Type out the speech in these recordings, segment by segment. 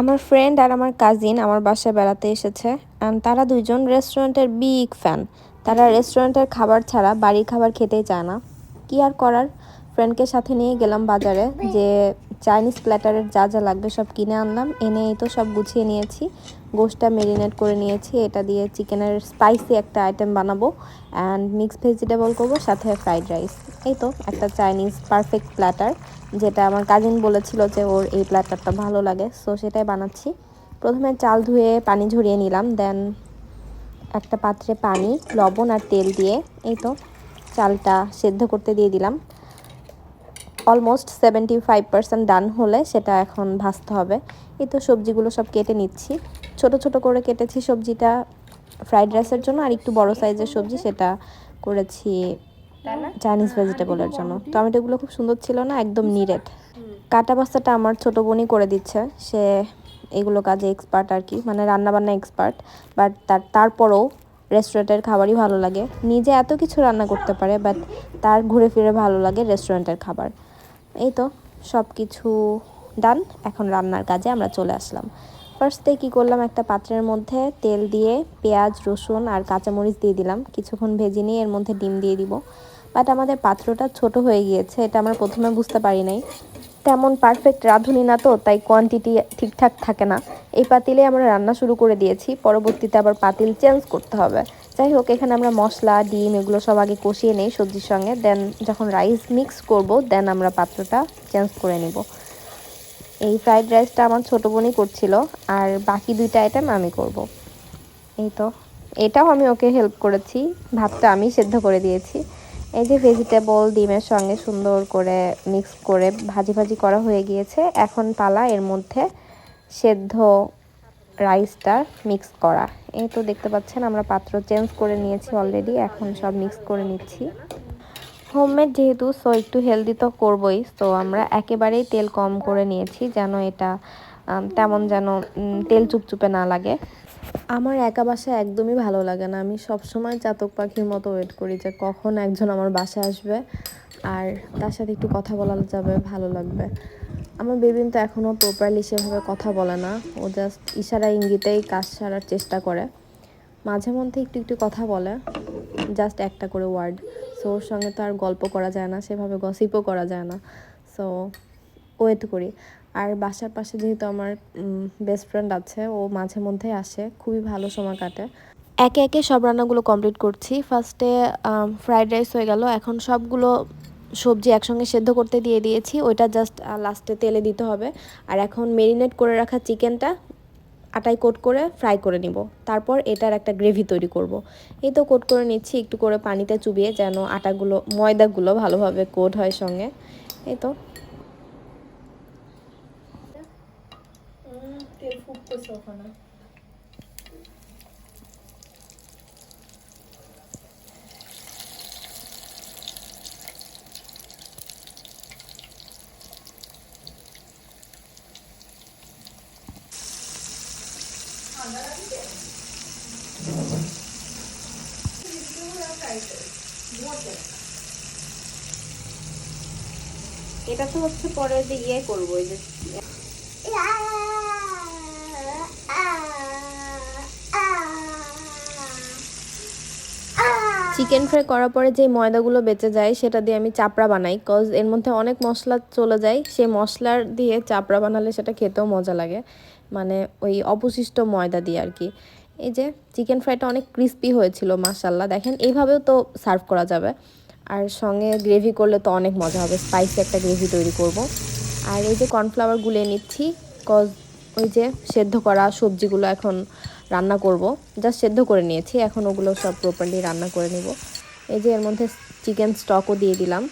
আমার ফ্রেন্ড আর আমার কাজিন আমার বাসায় বেড়াতে এসেছে তারা দুইজন রেস্টুরেন্টের বিগ ফ্যান তারা রেস্টুরেন্টের খাবার ছাড়া বাড়ির খাবার খেতেই চায় না। কি আর করার? ফ্রেন্ডকে সাথে নিয়ে গেলাম বাজারে, যে চাইনিজ প্ল্যাটারের যা যা লাগবে সব কিনে আনলাম। এনে এই তো সব গুছিয়ে নিয়েছি। গোশটা মেরিনেট করে নিয়েছি। এটা দিয়ে চিকেনের স্পাইসি একটা আইটেম বানাবো। অ্যান্ড মিক্স ভেজিটেবল করব, সাথে ফ্রাইড রাইস এই তো একটা চাইনিজ পারফেক্ট প্ল্যাটার যেটা আমার কাজিন বলেছিল যে ওর এই প্ল্যাটারটা ভালো লাগে। সো সেটাই বানাচ্ছি। প্রথমে চাল ধুয়ে পানি ঝরিয়ে নিলাম। দেন একটা পাত্রে পানি, লবণ আর তেল দিয়ে এই তো চালটা সেদ্ধ করতে দিয়ে দিলাম। Almost seventy five percent done হলে সেটা এখন ভাজতে হবে। এই তো সবজিগুলো সব কেটে নিচ্ছি। ছোট ছোট করে কেটেছি সবজিটা ফ্রাইড রাইসের জন্য, আর একটু বড় সাইজের সবজি সেটা করেছি চাইনিজ ভেজিটেবলের জন্য। টমেটোগুলো খুব সুন্দর ছিল না, একদম নিরেট। কাটা বাস্তাটা আমার ছোট বোনই করে দিচ্ছে। সে এগুলো কাজে এক্সপার্ট আর কি মানে রান্নাবান্না এক্সপার্ট বাট তার, তারপরেও রেস্টুরেন্টের খাবারই ভালো লাগে। নিজে এত কিছু রান্না করতে পারে বাট তার ঘুরে ফিরে ভালো লাগে রেস্টুরেন্টের খাবার। এই তো সব কিছু ডান এখন রান্নার কাজে আমরা চলে আসলাম। ফার্স্টে কী করলাম, একটা পাত্রের মধ্যে তেল দিয়ে পেঁয়াজ, রসুন আর কাঁচামরিচ দিয়ে দিলাম। কিছুক্ষণ ভেজে নিয়ে এর মধ্যে ডিম দিয়ে দিব। বাট আমাদের পাত্রটা ছোট হয়ে গিয়েছে, এটা আমরা প্রথমে বুঝতে পারি নাই। তেমন পারফেক্ট রাঁধুনি না তো, তাই কোয়ান্টিটি ঠিকঠাক থাকে না। এই পাতিলে আমরা রান্না শুরু করে দিয়েছি, পরবর্তীতে আবার পাতিল চেঞ্জ করতে হবে। যাই হোক, এখানে আমরা মশলা, ডিম এগুলো সব আগে কষিয়ে নেই সবজির সঙ্গে। দেন যখন রাইস মিক্স করব দেন আমরা পাত্রটা চেঞ্জ করে নিব। এই ফ্রাইড রাইসটা আমার ছোটো বোনই করছিল, আর বাকি দুইটা আইটেম আমি করব। এই তো। এটাও আমি ওকে হেল্প করেছি। ভাতটা আমি সেদ্ধ করে দিয়েছি। এই যে ভেজিটেবল ডিমের সঙ্গে সুন্দর করে মিক্স করে ভাজি ভাজি করা হয়ে গিয়েছে। এখন পালা, এর মধ্যে সেদ্ধ রাইসটা মিক্স করা। এই তো দেখতে পাচ্ছেন, আমরা পাত্র চেঞ্জ করে নিয়েছি অলরেডি এখন সব মিক্স করে নিচ্ছি। হোমমেড যেহেতু সো একটু হেলদি তো করবই তো আমরা একেবারেই তেল কম করে নিয়েছি, যেন এটা তেমন যেন তেল চুপচুপে না লাগে। আমার একা বাসায় একদমই ভালো লাগে না। আমি সবসময় চাতক পাখির মতো ওয়েট করি যে কখন একজন আমার বাসায় আসবে, আর তার সাথে একটু কথা বলা যাবে, ভালো লাগবে। আমার বেবিন তো এখনও প্রপারলি সেভাবে কথা বলে না। ও জাস্ট ইশারা ইঙ্গিতেই কাজ সারার চেষ্টা করে। মাঝে মধ্যে একটু একটু কথা বলে জাস্ট একটা করে ওয়ার্ড সো ওর সঙ্গে তো আর গল্প করা যায় না, সেভাবে গসিপও করা যায় না। সো ওয়েট করি। আর বাসার পাশে যেহেতু আমার বেস্ট ফ্রেন্ড আছে, ও মাঝে মধ্যে আসে। খুবই ভালো সময় কাটে। একে একে সব রান্নাগুলো কমপ্লিট করছি। ফার্স্টে ফ্রাইড রাইস হয়ে গেল। এখন সবগুলো সবজি একসঙ্গে সেদ্ধ করতে দিয়ে দিয়েছি, ওইটা জাস্ট লাস্টে তেলে দিতে হবে। আর এখন মেরিনেট করে রাখা চিকেনটা আটায় কোট করে ফ্রাই করে নিব। তারপর এটার একটা গ্রেভি তৈরি করব। এই তো কোট করে নিচ্ছি, একটু করে পানিতে চুবিয়ে যেন আটাগুলো, ময়দাগুলো ভালোভাবে কোট হয় সঙ্গে। এই তো। ফুটতেছে ওখানে। এটা তো হচ্ছে পরের দিকে ইয়ে করব যে চিকেন ফ্রাই করার পরে যে ময়দাগুলো বেঁচে যায়, সেটা দিয়ে আমি চাপড়া বানাই কজ এর মধ্যে অনেক মশলা চলে যায়। সেই মশলার দিয়ে চাপড়া বানালে সেটা খেতেও মজা লাগে। মানে ওই অবশিষ্ট ময়দা দিয়ে আর কি। এই যে চিকেন ফ্রাইটা অনেক ক্রিস্পি হয়েছিল মাসাল্লাহ দেখেন, এইভাবেও তো সার্ভ করা যাবে। আর সঙ্গে গ্রেভি করলে তো অনেক মজা হবে। স্পাইসি একটা গ্রেভি তৈরি করব। আর এই যে কর্নফ্লাওয়ার গুলিয়ে নিচ্ছি কজ ওই যে সেদ্ধ করা সবজিগুলো এখন রান্না করব। জাস্ট সেদ্ধ করে নিয়েছি, এখন ওগুলো সব প্রপারলি রান্না করে নিব। এই যে এর মধ্যে চিকেন স্টকও দিয়ে দিলাম।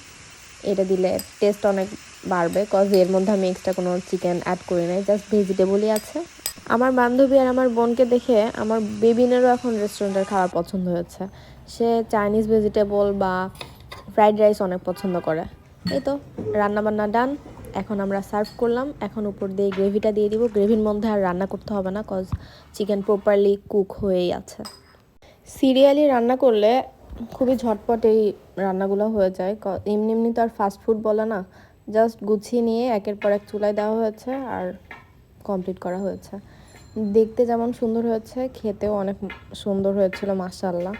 এটা দিলে টেস্ট অনেক বাড়বে কজ এর মধ্যে আমি এক্সট্রা কোনো চিকেন অ্যাড করি নাই জাস্ট ভেজিটেবলই আছে। আমার বান্ধবী আর আমার বোনকে দেখে আমার বেবিনেরও এখন রেস্টুরেন্টের খাবার পছন্দ হয়েছে। সে চাইনিজ ভেজিটেবল বা ফ্রাইড রাইস অনেক পছন্দ করে। এই তো, রান্নাবান্না ডান এখন আমরা সার্ভ করলাম। এখন উপর দিয়ে গ্রেভিটা দিয়ে দিব। গ্রেভির মধ্যে আর রান্না করতে হবে না কজ চিকেন প্রপারলি কুক হয়েই আছে। সিরিয়ালি রান্না করলে খুবই ঝটপট এই রান্নাগুলো হয়ে যায়। এমনি এমনি তো আর ফাস্ট ফুড বলে না। জাস্ট গুছিয়ে নিয়ে একের পর এক চুলায় দেওয়া হয়েছে আর কমপ্লিট করা হয়েছে। দেখতে যেমন সুন্দর হয়েছে, খেতেও অনেক সুন্দর হয়েছিল মাসাল্লাহ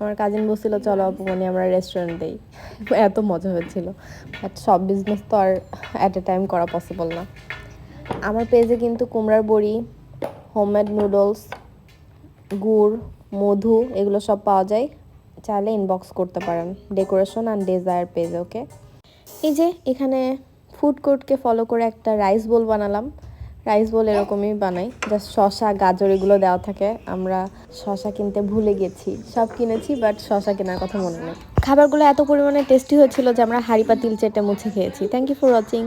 আমার কাজিন বলছিল, চলো আপু মানে আমরা রেস্টুরেন্ট দিই। এত মজা হয়েছিল। বাট সব বিজনেস তো আর অ্যাট এ টাইম করা পসিবল না। আমার পেজে কিন্তু কুমড়ার বড়ি হোমমেড নুডলস গুড়, মধু, এগুলো সব পাওয়া যায়। চাইলে ইনবক্স করতে পারেন। Decoration and desire page okay এই যে এখানে ফুড কোর্টকে ফলো করে একটা রাইস বোল বানালাম। রাইস বোল এরকমই বানাই। জাস্ট শশা গাজর এগুলো দেওয়া থাকে। আমরা শশা কিনতে ভুলে গেছি। সব কিনেছি বাট শশা কেনার কথা মনে নেই। খাবারগুলো এত পরিমাণে টেস্টি হয়েছিল যে আমরা হাঁড়ি পাতিল চেটে মুছে খেয়েছি। Thank you for watching